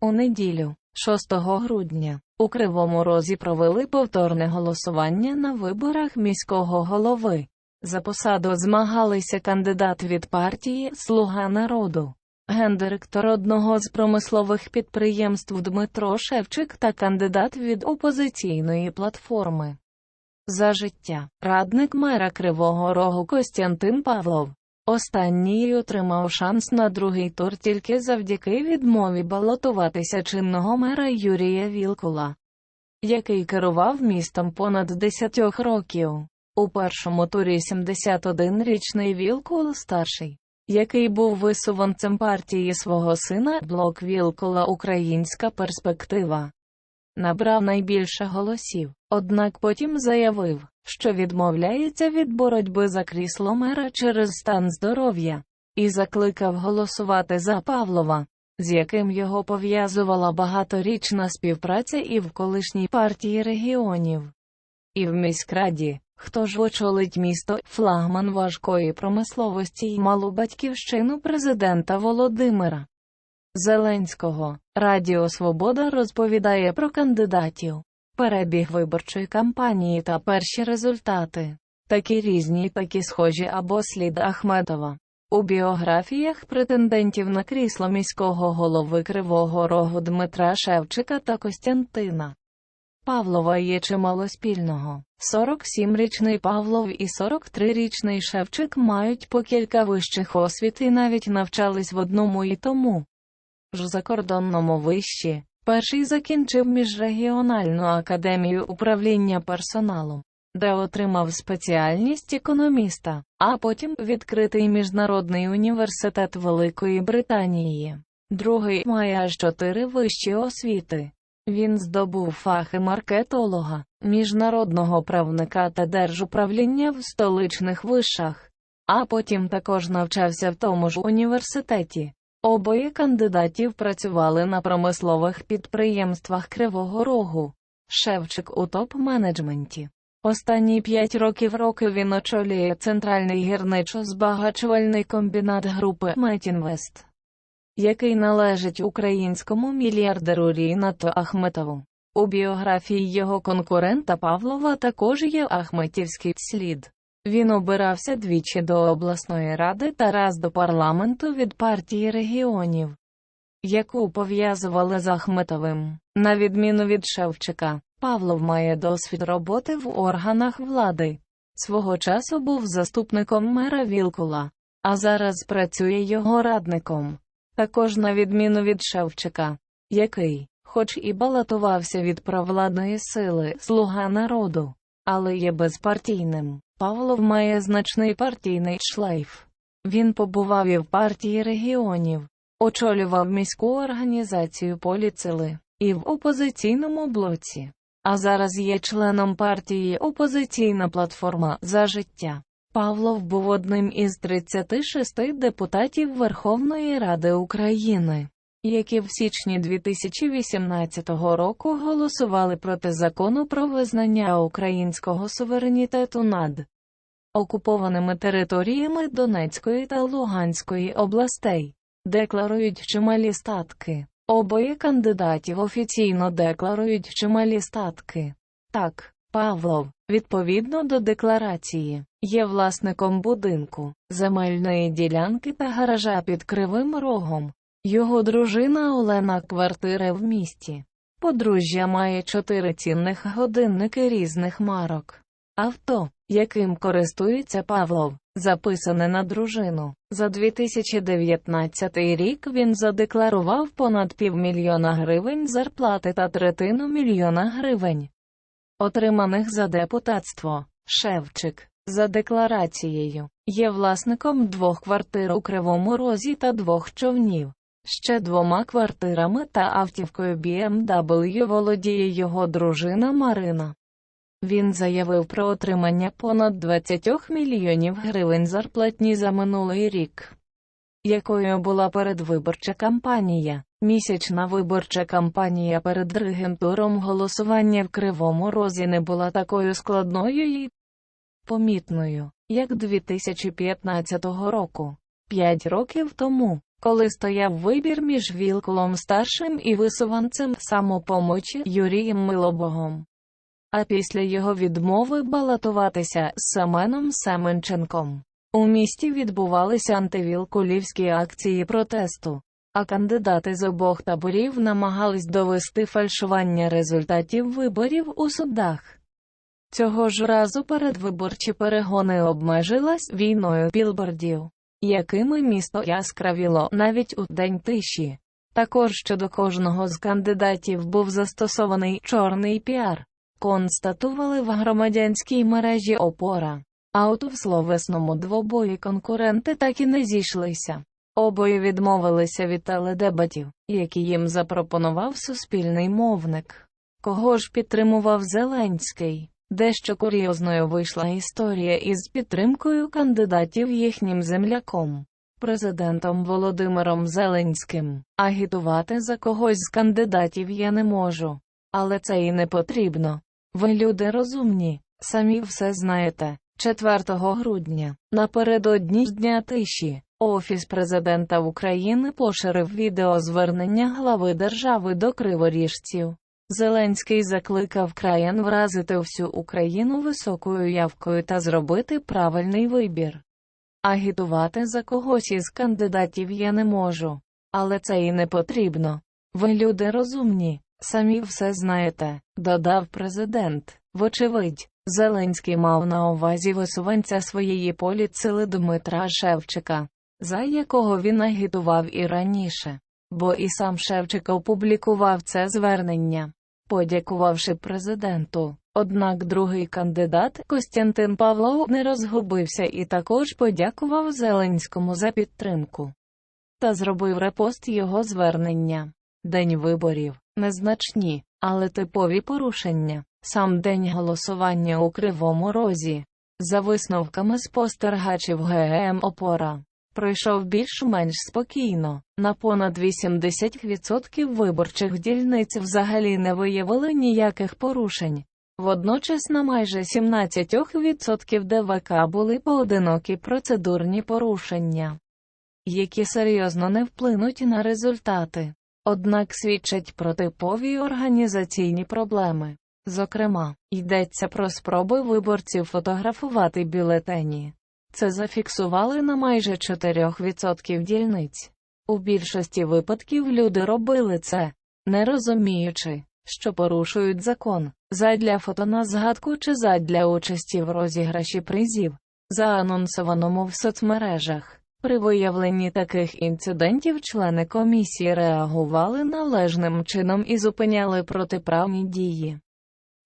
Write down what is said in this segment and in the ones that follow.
У неділю, 6 грудня, у Кривому Розі провели повторне голосування на виборах міського голови. За посаду змагалися кандидат від партії Слуга народу, гендиректор одного з промислових підприємств Дмитро Шевчик та кандидат від опозиційної платформи. За життя, радник мера Кривого Рогу Костянтин Павлов. Останній отримав шанс на другий тур тільки завдяки відмові балотуватися чинного мера Юрія Вілкула, який керував містом понад 10 років. У першому турі 71-річний Вілкул старший, який був висуванцем партії свого сина Блок Вілкула Українська перспектива, набрав найбільше голосів, однак потім заявив, що відмовляється від боротьби за крісло мера через стан здоров'я, і закликав голосувати за Павлова, з яким його пов'язувала багаторічна співпраця і в колишній партії регіонів, і в міськраді. Хто ж очолить місто, флагман важкої промисловості й малу батьківщину президента Володимира Зеленського. Радіо Свобода розповідає про кандидатів, перебіг виборчої кампанії та перші результати. Такі різні, такі схожі або слід Ахметова. У біографіях претендентів на крісло міського голови Кривого Рогу Дмитра Шевчика та Костянтина Павлова є чимало спільного. 47-річний Павлов і 43-річний Шевчик мають по кілька вищих освіт і навіть навчались в одному і тому ж закордонному виші. Перший закінчив міжрегіональну академію управління персоналом, де отримав спеціальність економіста, а потім відкритий міжнародний університет Великої Британії. Другий має аж чотири вищі освіти. Він здобув фахи маркетолога, міжнародного правника та держуправління в столичних вишах, а потім також навчався в тому ж університеті. Обоє кандидатів працювали на промислових підприємствах Кривого Рогу. Шевчик у топ-менеджменті. Останні п'ять років роки він очолює центральний гірничо-збагачувальний комбінат групи Метінвест, який належить українському мільярдеру Рінату Ахметову. У біографії його конкурента Павлова також є Ахметівський слід. Він обирався двічі до обласної ради та раз до парламенту від партії регіонів, яку пов'язували з Ахметовим. На відміну від Шевчика, Павлов має досвід роботи в органах влади. Свого часу був заступником мера Вілкула, а зараз працює його радником. Також на відміну від Шевчика, який, хоч і балотувався від провладної сили слуга народу, але є безпартійним. Павлов має значний партійний шлейф. Він побував і в партії регіонів, очолював міську організацію поліцили і в опозиційному блоці. А зараз є членом партії Опозиційна платформа за життя. Павлов був одним із 36 депутатів Верховної Ради України, які в січні 2018 року голосували проти закону про визнання українського суверенітету над окупованими територіями Донецької та Луганської областей, декларують чималі статки. Обоє кандидатів офіційно декларують чималі статки. Так, Павлов, відповідно до декларації, є власником будинку, земельної ділянки та гаража під Кривим Рогом. Його дружина Олена квартири в місті. Подружжя має чотири цінних годинники різних марок. Авто, яким користується Павлов, записане на дружину. За 2019 рік він задекларував понад півмільйона гривень зарплати та третину мільйона гривень, отриманих за депутатство. Шевчик, за декларацією, є власником двох квартир у Кривому Розі та двох човнів. Ще двома квартирами та автівкою BMW володіє його дружина Марина. Він заявив про отримання понад 20 мільйонів гривень зарплатні за минулий рік, якою була передвиборча кампанія. Місячна виборча кампанія перед регентуром голосування в Кривому Розі не була такою складною і помітною, як 2015 року. П'ять років тому коли стояв вибір між Вілкулом старшим і висуванцем самопомочі Юрієм Милобогом. А після його відмови балотуватися з Семеном Семенченком. У місті відбувалися антивілкулівські акції протесту, а кандидати з обох таборів намагались довести фальшування результатів виборів у судах. Цього ж разу передвиборчі перегони обмежилась війною білбордів, якими місто яскравіло навіть у день тиші. Також щодо кожного з кандидатів був застосований чорний піар, констатували в громадянській мережі опора. А от в словесному двобої конкуренти так і не зійшлися. Обоє відмовилися від теледебатів, які їм запропонував суспільний мовник. Кого ж підтримував Зеленський? Дещо курйозною вийшла історія із підтримкою кандидатів їхнім земляком, президентом Володимиром Зеленським. Агітувати за когось з кандидатів я не можу. Але це і не потрібно. Ви люди розумні, самі все знаєте. 4 грудня, напередодні Дня тиші, Офіс президента України поширив відеозвернення глави держави до криворіжців. Зеленський закликав країн вразити всю Україну високою явкою та зробити правильний вибір. Агітувати за когось із кандидатів я не можу. Але це і не потрібно. Ви люди розумні, самі все знаєте, додав президент. Вочевидь, Зеленський мав на увазі висуванця своєї політсили Дмитра Шевчика, за якого він агітував і раніше. Бо і сам Шевчик опублікував це звернення, подякувавши президенту. Однак другий кандидат Костянтин Павлов не розгубився і також подякував Зеленському за підтримку. Та зробив репост його звернення. День виборів незначні, але типові порушення. Сам день голосування у Кривому Розі. За висновками спостерігачів ГМ Опора пройшов більш-менш спокійно. На понад 80% виборчих дільниць взагалі не виявили ніяких порушень. Водночас на майже 17% ДВК були поодинокі процедурні порушення, які серйозно не вплинуть на результати, однак свідчать про типові організаційні проблеми. Зокрема, йдеться про спроби виборців фотографувати бюлетені. Це зафіксували на майже 4% дільниць. У більшості випадків люди робили це, не розуміючи, що порушують закон, задля фото на згадку чи задля участі в розіграші призів, заанонсованому в соцмережах. При виявленні таких інцидентів члени комісії реагували належним чином і зупиняли протиправні дії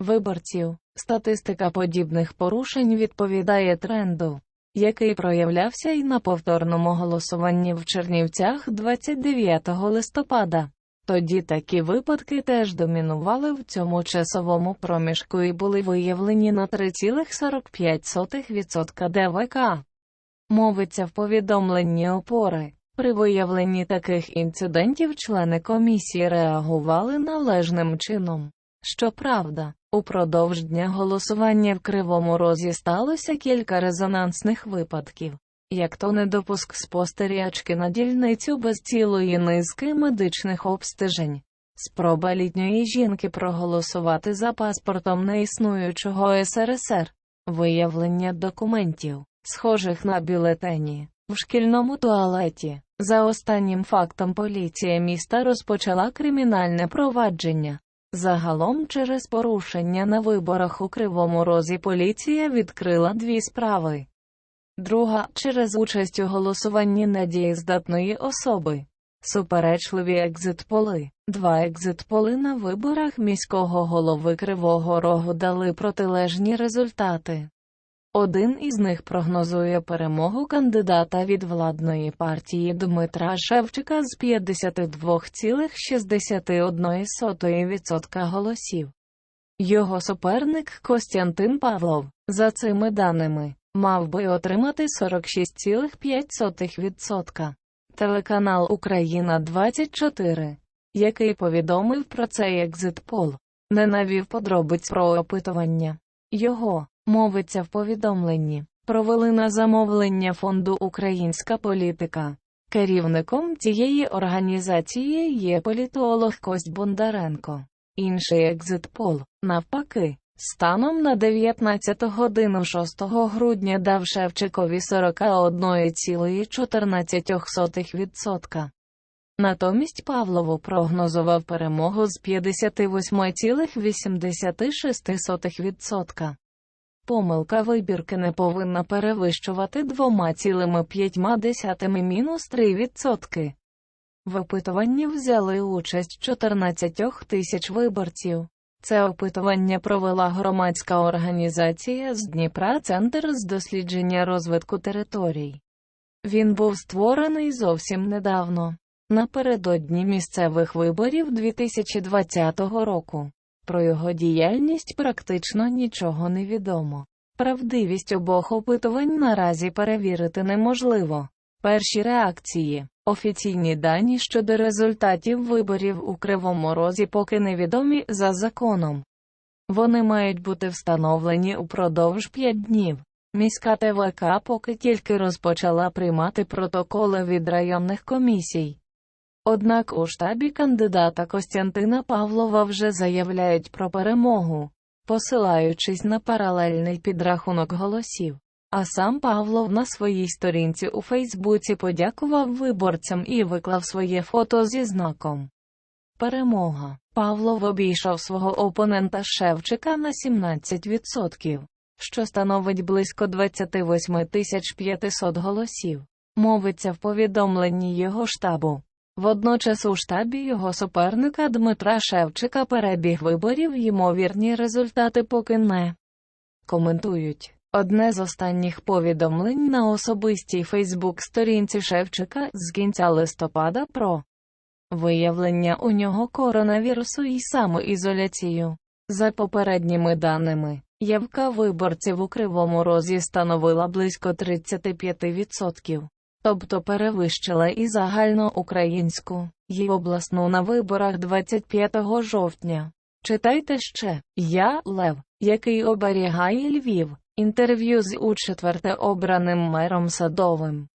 виборців. Статистика подібних порушень відповідає тренду, який проявлявся і на повторному голосуванні в Чернівцях 29 листопада. Тоді такі випадки теж домінували в цьому часовому проміжку і були виявлені на 3,45% ДВК. Мовиться в повідомленні опори. При виявленні таких інцидентів члени комісії реагували належним чином. Щоправда, упродовж дня голосування в Кривому Розі сталося кілька резонансних випадків, як то недопуск спостерігачки на дільницю без цілої низки медичних обстежень, спроба літньої жінки проголосувати за паспортом неіснуючого СРСР, виявлення документів, схожих на бюлетені, в шкільному туалеті. За останнім фактом поліція міста розпочала кримінальне провадження. Загалом через порушення на виборах у Кривому Розі поліція відкрила дві справи. Друга через участь у голосуванні недієздатної особи. Суперечливі екзитполи. Два екзитполи на виборах міського голови Кривого Рогу дали протилежні результати. Один із них прогнозує перемогу кандидата від владної партії Дмитра Шевчика з 52,61% голосів. Його суперник Костянтин Павлов, за цими даними, мав би отримати 46,5%. Телеканал Україна 24, який повідомив про цей екзитпол, не навів подробиць про опитування. Його Мовиться в повідомленні. Провели на замовлення фонду Українська політика. Керівником цієї організації є політолог Кость Бондаренко. Інший екзитпол, навпаки, станом на 19 годину 6 грудня дав Шевчикові 41,14%. Натомість Павлову прогнозував перемогу з 58,86%. Помилка вибірки не повинна перевищувати 2,5 мінус 3%. В опитуванні взяли участь 14 тисяч виборців. Це опитування провела громадська організація з Дніпра Центр з дослідження розвитку територій. Він був створений зовсім недавно, напередодні місцевих виборів 2020 року. Про його діяльність практично нічого не відомо. Правдивість обох опитувань наразі перевірити неможливо. Перші реакції, офіційні дані щодо результатів виборів у Кривому Розі поки невідомі за законом. Вони мають бути встановлені упродовж 5 днів. Міська ТВК поки тільки розпочала приймати протоколи від районних комісій. Однак у штабі кандидата Костянтина Павлова вже заявляють про перемогу, посилаючись на паралельний підрахунок голосів. А сам Павлов на своїй сторінці у Фейсбуці подякував виборцям і виклав своє фото зі знаком. Перемога. Павлов обійшов свого опонента Шевчика на 17%, що становить близько 28 500 голосів. Мовиться в повідомленні його штабу. Водночас у штабі його суперника Дмитра Шевчика перебіг виборів ймовірні результати поки не коментують. Одне з останніх повідомлень на особистій Фейсбук-сторінці Шевчика з кінця листопада про виявлення у нього коронавірусу і самоізоляцію. За попередніми даними, явка виборців у Кривому Розі становила близько 35%, тобто перевищила і загальноукраїнську, і обласну на виборах 25 жовтня. Читайте ще Я Лев, який оберігає Львів. Інтерв'ю з у четверте обраним мером Садовим.